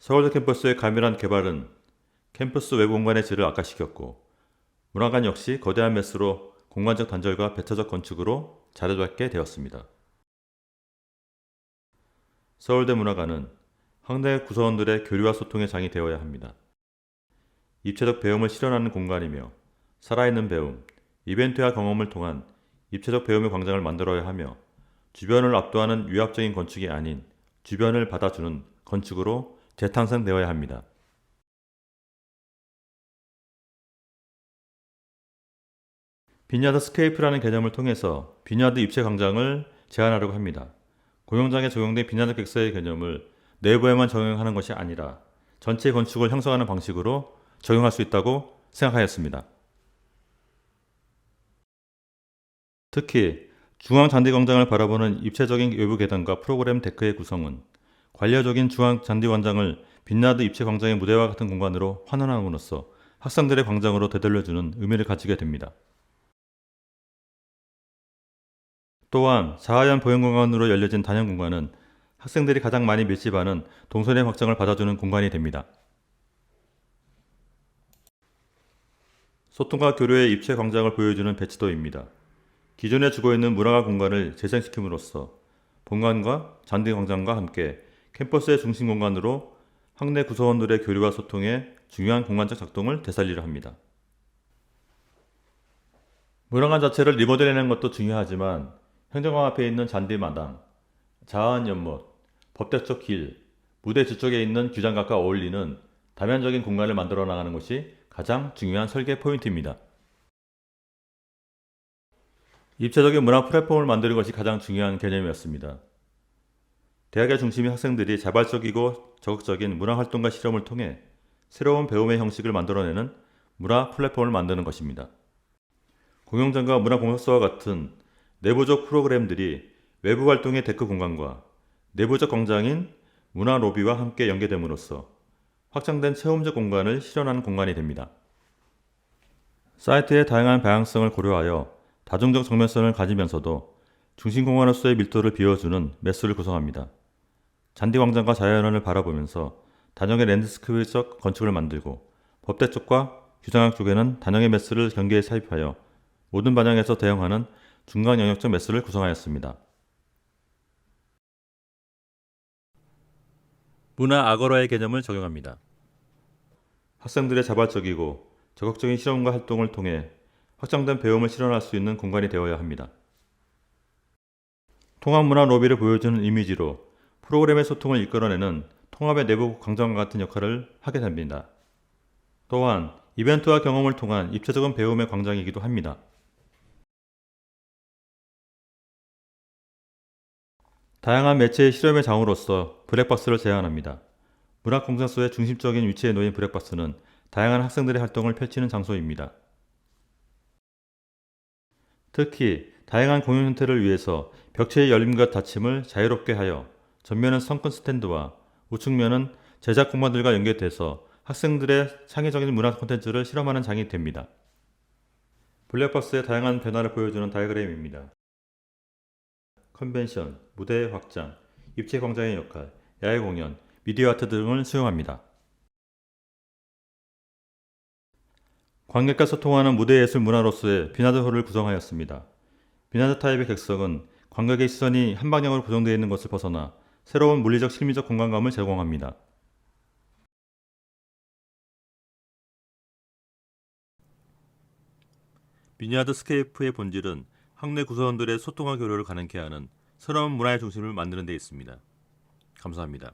서울대 캠퍼스의 가밀한 개발은 캠퍼스 외부 공간의 질을 악화시켰고 문화관 역시 거대한 매스로 공간적 단절과 배타적 건축으로 자리잡게 되었습니다. 서울대 문화관은 학내 구성원들의 교류와 소통의 장이 되어야 합니다. 입체적 배움을 실현하는 공간이며 살아있는 배움, 이벤트와 경험을 통한 입체적 배움의 광장을 만들어야 하며 주변을 압도하는 위압적인 건축이 아닌 주변을 받아주는 건축으로 재탄생되어야 합니다. 비냐드 스케이프라는 개념을 통해서 비냐드 입체 광장을 제한하려고 합니다. 공연장에 적용된 비냐드 객사의 개념을 내부에만 적용하는 것이 아니라 전체 건축을 형성하는 방식으로 적용할 수 있다고 생각하였습니다. 특히 중앙 잔디 광장을 바라보는 입체적인 외부 계단과 프로그램 데크의 구성은 관리적인 중앙 잔디 광장을 빛나드 입체 광장의 무대와 같은 공간으로 환원함으로써 학생들의 광장으로 되돌려주는 의미를 가지게 됩니다. 또한 자하연 보행 공간으로 열려진 단연 공간은 학생들이 가장 많이 밀집하는 동선의 확장을 받아주는 공간이 됩니다. 소통과 교류의 입체 광장을 보여주는 배치도입니다. 기존에 주고 있는 문화가 공간을 재생시킴으로써 본관과 잔디 광장과 함께 캠퍼스의 중심 공간으로 학내 구성원들의 교류와 소통에 중요한 공간적 작동을 되살리려 합니다. 문화관 자체를 리모델링하는 것도 중요하지만 행정관 앞에 있는 잔디 마당, 자한 연못, 법대 쪽 길, 무대 뒤쪽에 있는 규장각과 어울리는 다면적인 공간을 만들어 나가는 것이 가장 중요한 설계 포인트입니다. 입체적인 문화 플랫폼을 만드는 것이 가장 중요한 개념이었습니다. 대학의 중심이 학생들이 자발적이고 적극적인 문화 활동과 실험을 통해 새로운 배움의 형식을 만들어내는 문화 플랫폼을 만드는 것입니다. 공영장과 문화공학서와 같은 내부적 프로그램들이 외부 활동의 데크 공간과 내부적 광장인 문화 로비와 함께 연계됨으로써 확장된 체험적 공간을 실현하는 공간이 됩니다. 사이트의 다양한 방향성을 고려하여 다중적 정면성을 가지면서도 중심 공간으로서의 밀도를 비워주는 매스를 구성합니다. 잔디 광장과 자연원을 바라보면서 단형의 랜드스케이프적 건축을 만들고 법대 쪽과 규장학 쪽에는 단형의 매스를 경계에 삽입하여 모든 반영에서 대응하는 중간 영역적 매스를 구성하였습니다. 문화 아거라의 개념을 적용합니다. 학생들의 자발적이고 적극적인 실험과 활동을 통해 확장된 배움을 실현할 수 있는 공간이 되어야 합니다. 통합 문화 로비를 보여주는 이미지로 프로그램의 소통을 이끌어내는 통합의 내부 광장과 같은 역할을 하게 됩니다. 또한 이벤트와 경험을 통한 입체적인 배움의 광장이기도 합니다. 다양한 매체의 실험의 장으로서 블랙박스를 제안합니다. 문학 공산소의 중심적인 위치에 놓인 블랙박스는 다양한 학생들의 활동을 펼치는 장소입니다. 특히 다양한 공연 형태를 위해서 벽체의 열림과 닫힘을 자유롭게 하여 전면은 성큰 스탠드와 우측면은 제작 공간들과 연결돼서 학생들의 창의적인 문화 콘텐츠를 실험하는 장이 됩니다. 블랙박스의 다양한 변화를 보여주는 다이그램입니다. 컨벤션, 무대의 확장, 입체 광장의 역할, 야외 공연, 미디어 아트 등을 수용합니다. 관객과 소통하는 무대 예술 문화로서의 비나드홀을 구성하였습니다. 비나드 타입의 객석은 관객의 시선이 한 방향으로 고정되어 있는 것을 벗어나 새로운 물리적 심리적 공간감을 제공합니다. 비니아드 스케이프의 본질은 학내 구성원들의 소통과 교류를 가능케 하는 새로운 문화의 중심을 만드는 데 있습니다. 감사합니다.